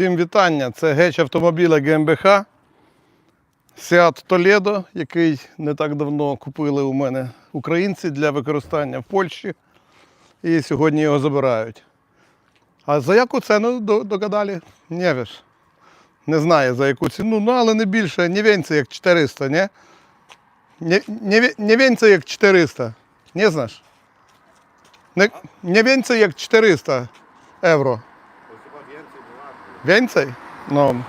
Всім вітання. Це геч автомобіля ГМБХ Seat Toledo, який не так давно купили у мене українці для використання в Польщі. І сьогодні його забирають. А за яку ціну догадали? Не віж. Не знаю за яку ціну, ну але не більше, не венце як 400, не? Не, не, не венце як 400. Не знаєш? Не, не венце як 400 євро. Więcej? Ну,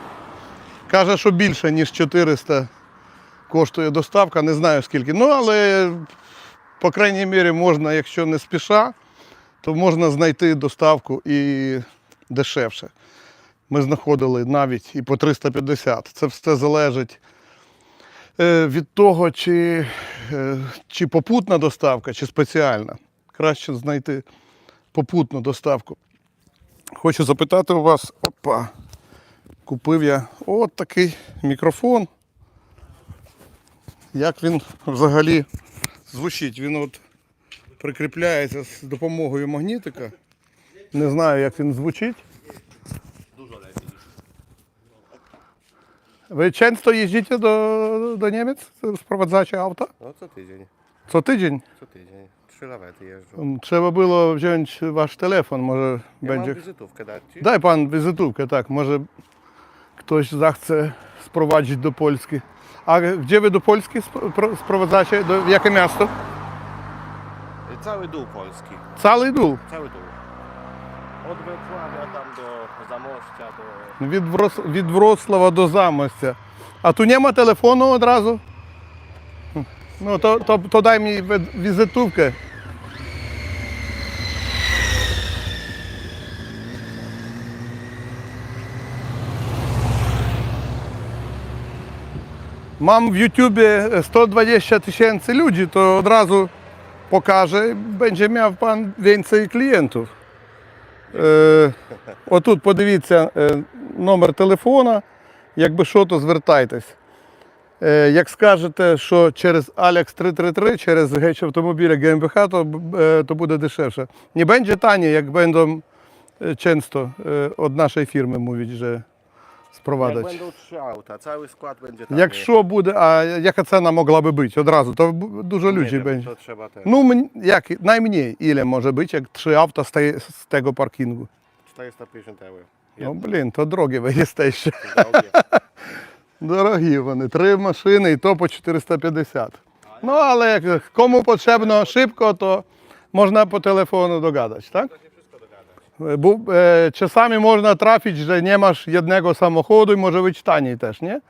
каже, що більше, ніж 400 коштує доставка, не знаю скільки. Ну, але, по крайній мірі, можна, якщо не спіша, то можна знайти доставку і дешевше. Ми знаходили навіть і по 350. Це все залежить е, від того, чи, е, чи попутна доставка, чи спеціальна. Краще знайти попутну доставку. Хочу запитати у вас, опа, купив я от такий мікрофон. Як він взагалі звучить? Він от прикріпляється з допомогою магнітика. Не знаю, як він звучить. Ви часто їздите до, до Німець, спровадzacie авто? No co tydzień, Co tydzień. co tydzień. Trzy lawety jeżdżą. М, Trzeba było wziąć wasz telefon, może Ja będzie. mam wizytówkę dać ci? Дай пан візитівку, так, може хтось захоче спровадити до Польщі. А де ви до Польщі спро- про- спровадzacie? До в яке місто? Cały dół Polski. Цалий дул. Cały dół. Od Wrocławia tam do Zamościa, do... Від, Врос... від Вроцлава до Замостя. А тут нема телефону одразу? Хм. Ну, то, то, то дай мені ві- візитівки. Mam w YouTubie 120 tysięcy ludzi, to od razu pokażę, będzie miał pan więcej klientów. Е, отут подивіться е, номер телефона. Якби що, то звертайтесь. Е, як скажете, що через Alex 333, через геч автомобіля ГМБХ, то, е, то буде дешевше. Не będzie taniej, jak będą e, często e, od naszej tam. Якщо буде, а яка ціна могла би бути одразу, то б- дуже trzeba ten. Ну, як, najmniej, ile може бути, як три авто з те- з tego паркінгу. 450 euro. Ну, блін, то дорогі ви. Drogie. Дорогі вони, три машини і то по 450. Ну, але як кому потрібно шибко, то можна по телефону догадати, так? Бо е, часами можна що не маєш одного самоходу і може бути таній теж, ні? Так.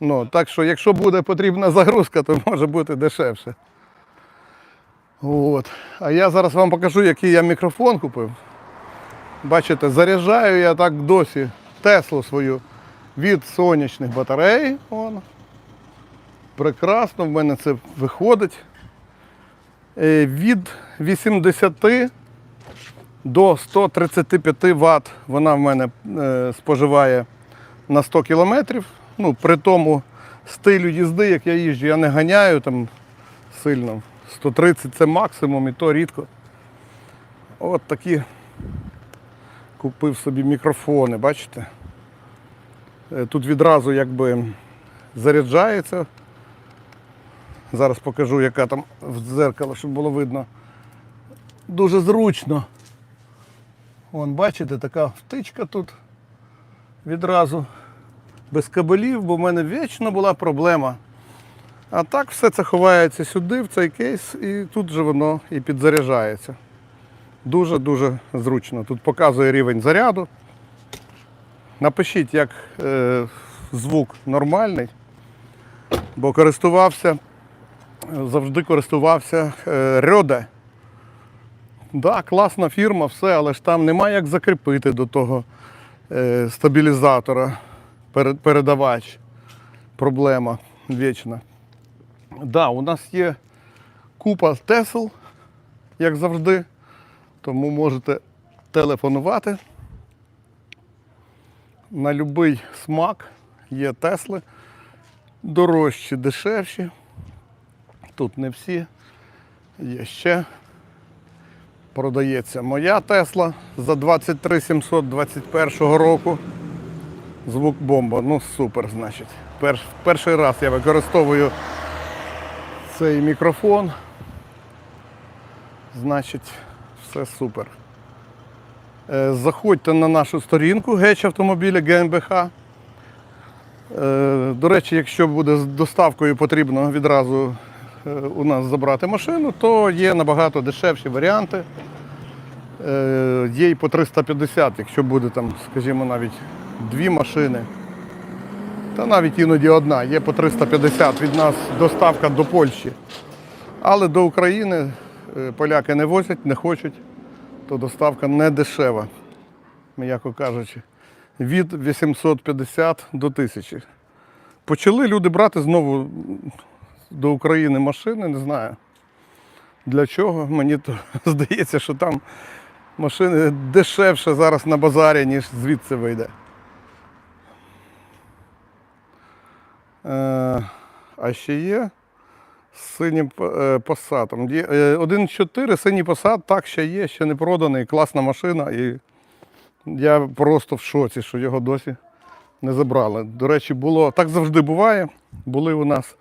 Ну, так що, якщо буде потрібна загрузка, то може бути дешевше. От. А я зараз вам покажу, який я мікрофон купив. Бачите, заряджаю я так досі Теслу свою від сонячних батарей. Вон. Прекрасно, в мене це виходить. Е, Від 80 до 135 Вт вона в мене е, споживає на 100 кілометрів. Ну, при тому стилю їзди, як я їжджу, я не ганяю там сильно. 130 це максимум і то рідко. От такі купив собі мікрофони, бачите? Е, Тут відразу якби заряджається. Зараз покажу, яка там в дзеркало, щоб було видно. Дуже зручно. Вон, бачите, така втичка тут відразу. Без кабелів, бо в мене вічно була проблема. А так все це ховається сюди, в цей кейс, і тут же воно і підзаряджається. Дуже-дуже зручно. Тут показує рівень заряду. Напишіть, як е, звук нормальний, бо користувався, завжди користувався е, Рьоде. Да, класна фірма, все, але ж там немає як закріпити до того е, стабілізатора, передавач. Проблема вічна. Да, у нас є купа Тесл, як завжди, тому можете телефонувати. На будь-який смак є Тесли. Дорожчі, дешевші. Тут не всі. Є ще. Продається моя Тесла за 23 721 року. Звук бомба. Ну супер, значить. Перш, перший раз я використовую цей мікрофон. Значить, все супер. Е, Заходьте на нашу сторінку Геч автомобіля ГМБХ. Е, До речі, якщо буде з доставкою потрібно відразу у нас забрати машину, то є набагато дешевші варіанти. Е, Є і по 350, якщо буде там, скажімо, навіть дві машини. Та навіть іноді одна. Є по 350 від нас доставка до Польщі. Але до України е, поляки не возять, не хочуть, то доставка не дешева, м'яко кажучи, від 850 до 1000. Почали люди брати знову до України машини, не знаю. Для чого? Мені то здається, що там машини дешевше зараз на базарі, ніж звідси вийде. Е, а ще є синім е, посадом. Е, 1.4 синій посад, так ще є, ще не проданий, класна машина. І я просто в шоці, що його досі не забрали. До речі, було так завжди буває. Були у нас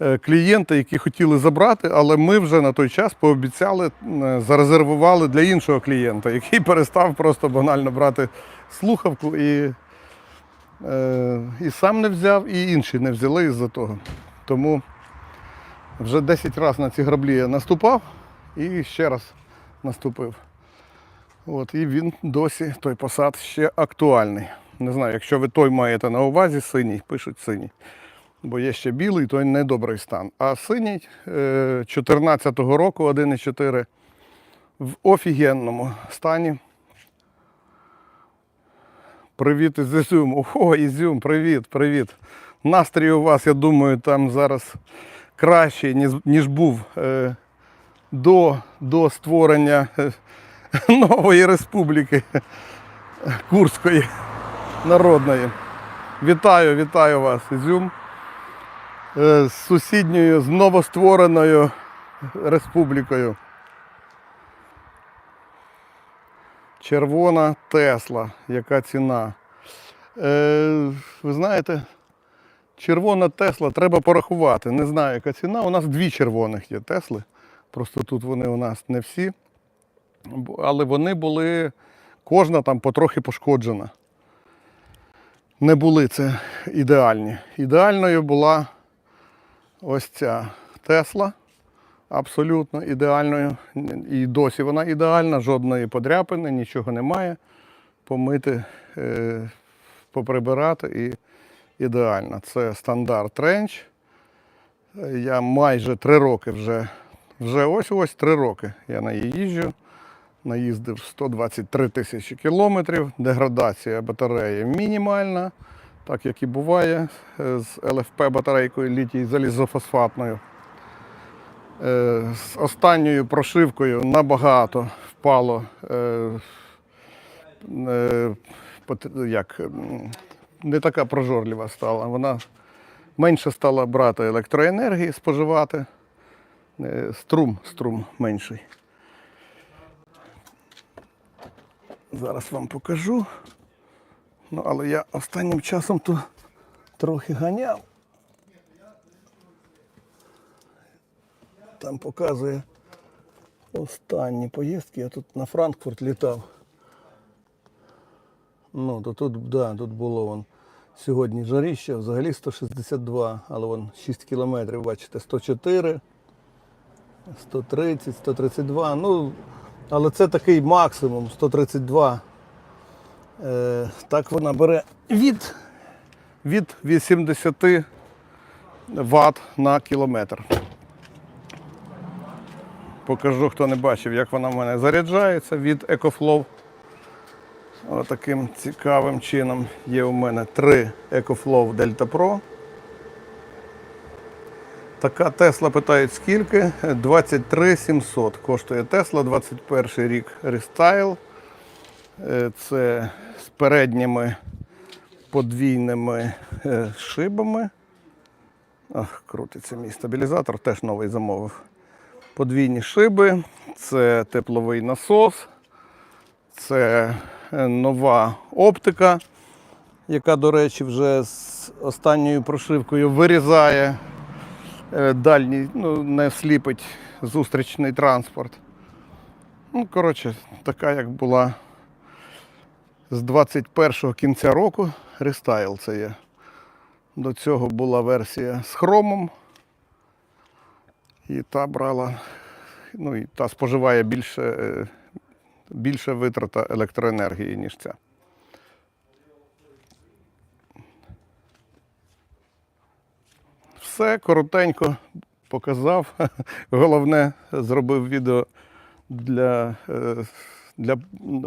е, клієнти, які хотіли забрати, але ми вже на той час пообіцяли, е, зарезервували для іншого клієнта, який перестав просто банально брати слухавку і, е, і сам не взяв, і інші не взяли із-за того. Тому вже 10 разів на ці граблі я наступав і ще раз наступив. От, і він досі, той посад, ще актуальний. Не знаю, якщо ви той маєте на увазі, синій, пишуть синій. Бо є ще білий, той недобрий стан. А синій 14-го року 1,4 в офігенному стані. Привіт із Ізюму. О, Ізюм, привіт, привіт. Настрій у вас, я думаю, там зараз кращий, ніж, ніж був е, до, до створення е, нової республіки Курської народної. Вітаю, вітаю вас, Ізюм. Е, З сусідньою, з новоствореною республікою. Червона Тесла. Яка ціна? Е, ви знаєте, червона Тесла треба порахувати. Не знаю, яка ціна. У нас дві червоних є Тесли. Просто тут вони у нас не всі. Але вони були, кожна там потрохи пошкоджена. Не були це ідеальні. Ідеальною була ось ця Тесла. Абсолютно ідеальною. І досі вона ідеальна, жодної подряпини, нічого немає. Помити, е, поприбирати і ідеально. Це стандарт ренч. Я майже три роки вже, вже ось ось три роки я на її їжджу. Наїздив 123 тисячі кілометрів. Деградація батареї мінімальна, так як і буває е, з ЛФП батарейкою літій залізофосфатною. Е, З останньою прошивкою набагато впало е, як, не така прожорлива стала. Вона менше стала брати електроенергії, споживати. Струм, струм менший. Зараз вам покажу. Ну, але я останнім часом тут трохи ганяв. Там показує останні поїздки. Я тут на Франкфурт літав. Ну, то тут, да, тут було вон. Сьогодні жаріще, взагалі 162, але вон 6 кілометрів, бачите, 104, 130, 132. Ну, але це такий максимум 132. Е, так вона бере від, від 80 Вт на кілометр. Покажу, хто не бачив, як вона в мене заряджається від EcoFlow. Отаким цікавим чином є у мене три EcoFlow Delta Pro. Така Тесла питають скільки? 23 700 коштує Тесла, 21 рік рестайл. Е, Це з передніми подвійними е, шибами. Ах, крутиться мій стабілізатор, теж новий замовив. Подвійні шиби, це тепловий насос, це е, нова оптика яка, до речі, вже з останньою прошивкою вирізає е, дальній, ну, не сліпить зустрічний транспорт. Ну, коротше, така як була з 21-го кінця року. Рестайл це є. До цього була версія з хромом. І та брала, ну і та споживає більше, е, більше витрата електроенергії, ніж ця. Все коротенько показав. Головне, зробив відео для, е, для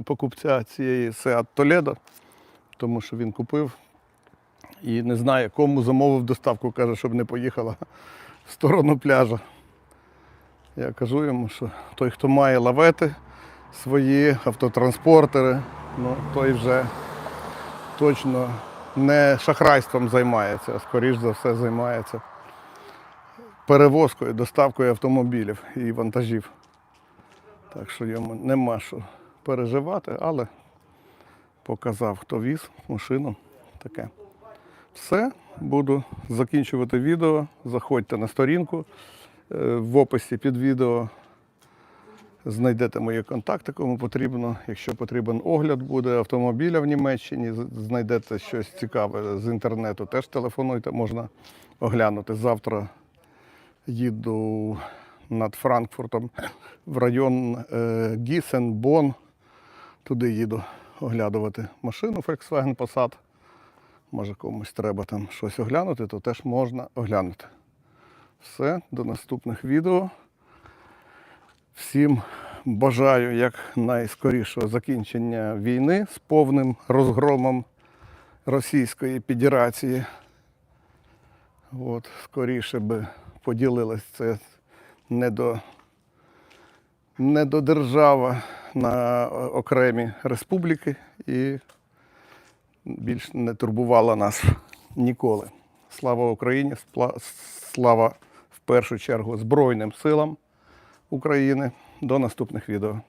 покупця цієї Seat Toledo, тому що він купив і не знає, кому замовив доставку, каже, щоб не поїхала в сторону пляжа. Я кажу йому, що той, хто має лавети свої, автотранспортери, ну, той вже точно не шахрайством займається, а скоріш за все займається перевозкою, доставкою автомобілів і вантажів. Так що йому нема що переживати, але показав, хто віз машину. Таке. Все, буду закінчувати відео. Заходьте на сторінку. Е, В описі під відео знайдете мої контакти, кому потрібно. Якщо потрібен огляд буде автомобіля в Німеччині, знайдете щось цікаве з інтернету, теж телефонуйте, можна оглянути. Завтра їду над Франкфуртом в район е, Гісен, Бон. Туди їду оглядувати машину Volkswagen Passat. Може комусь треба там щось оглянути, то теж можна оглянути. Все, до наступних відео. Всім бажаю як найскорішого закінчення війни з повним розгромом Російської Федерації. От, скоріше би поділилось це не до, не до держава на окремі республіки і більш не турбувала нас ніколи. Слава Україні! Слава в першу чергу Збройним силам України. До наступних відео.